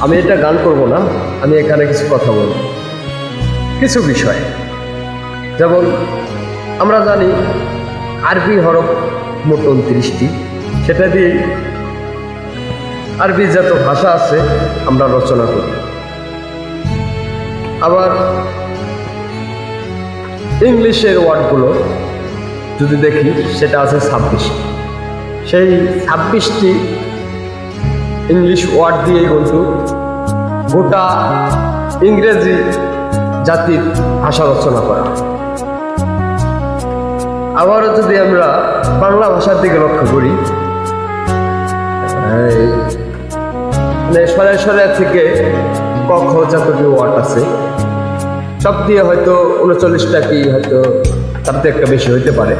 আমি এটা গান করব না, আমি এখানে কিছু কথা বলব। কিছু বিষয়। যেমন, আমরা জানি আরবি হরফ মোট উনত্রিশটি। সেটা দিয়ে আরবি যত ভাষা আছে, আমরা রচনা করি। আবার ইংলিশের ওয়ার্ডগুলো, যদি দেখি, সেটা আছে ছাব্বিশটি। সেই ছাব্বিশটি ইংলিশ ওয়ার্ড দিয়েই কিন্তু গোটা ইংরেজি জাতির ভাষা রচনা করা। আবারও যদি আমরা বাংলা ভাষার দিকে লক্ষ্য করি মানে সরে সরে থেকে ক, খ যতটি ওয়ার্ড আছে। সব দিয়ে হয়তো উনচল্লিশটা কি হয়তো তার একটা বেশি হইতে পারে।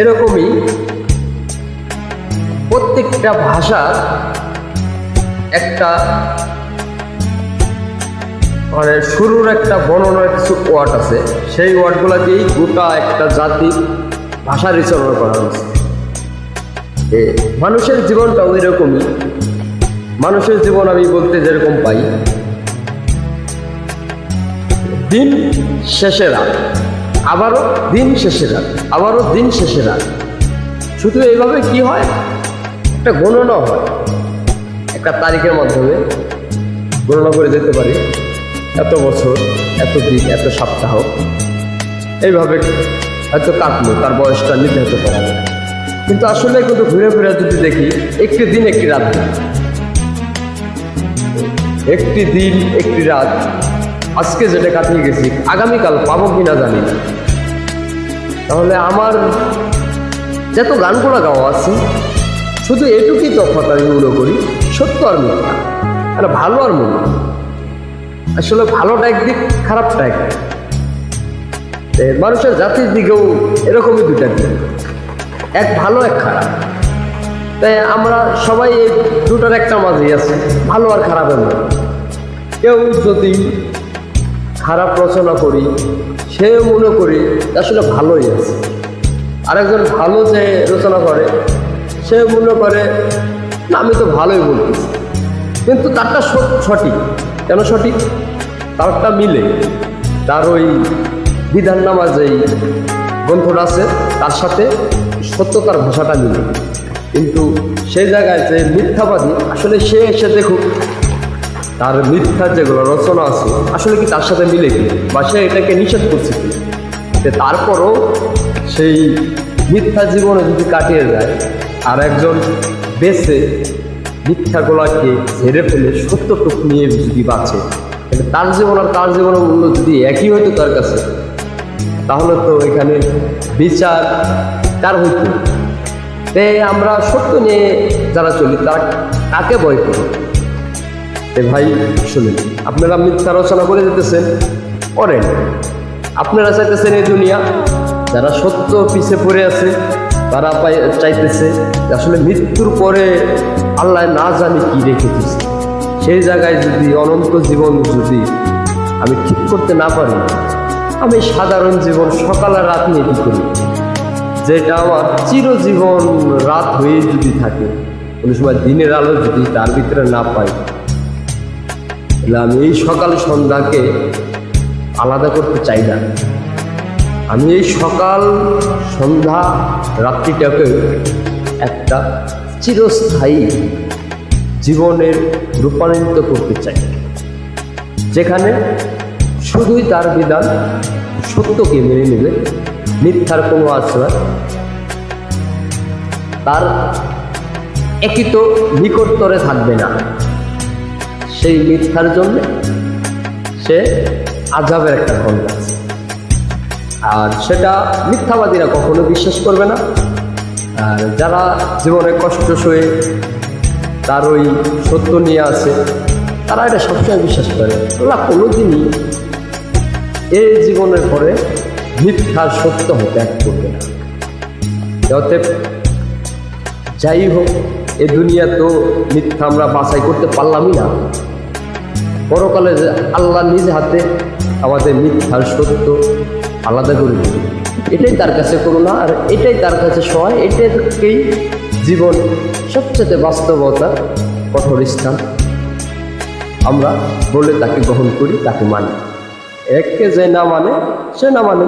এরকমই প্রত্যেকটা ভাষা, একটা মানে শুরুর একটা বর্ণনার কিছু ওয়ার্ড আছে। সেই ওয়ার্ডগুলো দিয়েই গোটা একটা জাতির ভাষা রচনা করা হয়েছে। মানুষের জীবনটাও এরকমই। মানুষের জীবন আমি বলতে যেরকম পাই। দিন শেষে রাত। আবারও দিন শেষে রাত। আবারও দিন শেষে রাত। শুধু এইভাবে কি হয়? একটা গণনা হয়। একটা তারিখের মাধ্যমে গণনা করে যেতে পারি। এত বছর, এত দিন, এত সপ্তাহ। এইভাবে হয়তো কাটলো, তার বয়সটা নিতে হতে পারে না। কিন্তু আসলে কিন্তু ঘুরে ফিরে যদি দেখি, একটি দিন, একটি রাত। একটি দিন, একটি রাত। আজকে যেটা কাটিয়ে গেছি, আগামীকাল পাবো কিনা জানি না। তাহলে আমার যত গানগুলো গাওয়া আছে শুধু এটুকুই তফাৎ আমি মনে করি, সত্য আর মিথ্যা। আর ভালো আর মনে আসলে ভালোটা একদিক, খারাপটা একদিক। মানুষের জাতির দিকেও এরকমই দুটা দিক। এক ভালো, এক খারাপ। তাই আমরা সবাই এই দুটার একটা মাঝেই আছি, ভালো আর খারাপের মধ্যে। কেউ যদি খারাপ রচনা করি, সেও মনে করি আসলে ভালোই আছে। আরেকজন ভালো যে রচনা করে সে মনে করে, না, আমি তো ভালোই বলতেছি। কিন্তু তারটা সঠিক। কেন সঠিক? তারটা মিলে। তার ওই বিধান নামা যেই গ্রন্থটা আছে, তার সাথে সত্যতার ভাষাটা মিলে। কিন্তু সেই জায়গায় যে মিথ্যাবাদী, আসলে সে এসে দেখুক, তার মিথ্যা যেগুলো রচনা আছে, আসলে কি তার সাথে মিলে কি? বা সে এটাকে নিষেধ করছে কি? তারপরও সেই মিথ্যা জীবনে যদি কাটিয়ে যায় আর একজন বেছে মিথ্যাগুলাকে ঝেড়ে ফেলে সত্যটুক নিয়ে যদি বাঁচে তার জীবন আর তার জীবনের মূল্য যদি একই হইতো তার কাছে, তাহলে তো এখানে বিচার তার হইতো। তাই আমরা সত্য নিয়ে যারা চলি, তারা কাকে ভয় করি? এ ভাই, শুনুন, আপনারা মিথ্যা রচনা করে যেতেছেন করেন। আপনারা চাইতেছেন এই দুনিয়া, যারা সত্য পিছে পড়ে আছে তারা পাই চাইতেছে আসলে মৃত্যুর পরে আল্লাহ না জানি কি রেখে দিয়েছে। সেই জায়গায় যদি অনন্ত জীবন যদি আমি ঠিক করতে না পারি, আমি সাধারণ জীবন সকাল আর রাত নিয়ে কী করি? যেটা আমার চিরজীবন রাত হয়ে যদি থাকে, কোনো সময় দিনের আলো যদি তার ভিতরে না পাই, তাহলে আমি এই সকাল সন্ধ্যাকে আলাদা করতে চাই না। আমি এই সকাল, সন্ধ্যা, রাত্রিটাকে একটা চিরস্থায়ী জীবনের রূপান্তরিত করতে চাই, যেখানে শুধুই তার বিধান, সত্যকে মেনে নেবে মিথ্যার কোনো আশ্রয়, তার একই তো নিকটতরে থাকবে না। সেই মিথ্যার জন্য সে আজাবের একটা গন্ধ আছে আর সেটা মিথ্যাবাদীরা কখনো বিশ্বাস করবে না। আর যারা জীবনে কষ্ট সয়ে তার ওই সত্য নিয়ে আছে, তারা এটা সবসময় বিশ্বাস করে। ওরা কোনোদিনই এই জীবনের পরে মিথ্যার সত্য এক করবে না। অতএব যাই হোক, এ দুনিয়া তো মিথ্যা আমরা বাছাই করতে পারলামই না। পরকালে আল্লাহ নিজ হাতে আমাদের মিথ্যার সত্য আলাদা করে দেবে। এটাই তার কাছে করুণা আর এটাই তার কাছে সহায়। এটাকেই জীবন সবচেয়ে বাস্তবতার কঠোর স্থান। আমরা বলে তাকে গ্রহণ করি, তাকে মানি। এককে যে না মানে সে না মানে।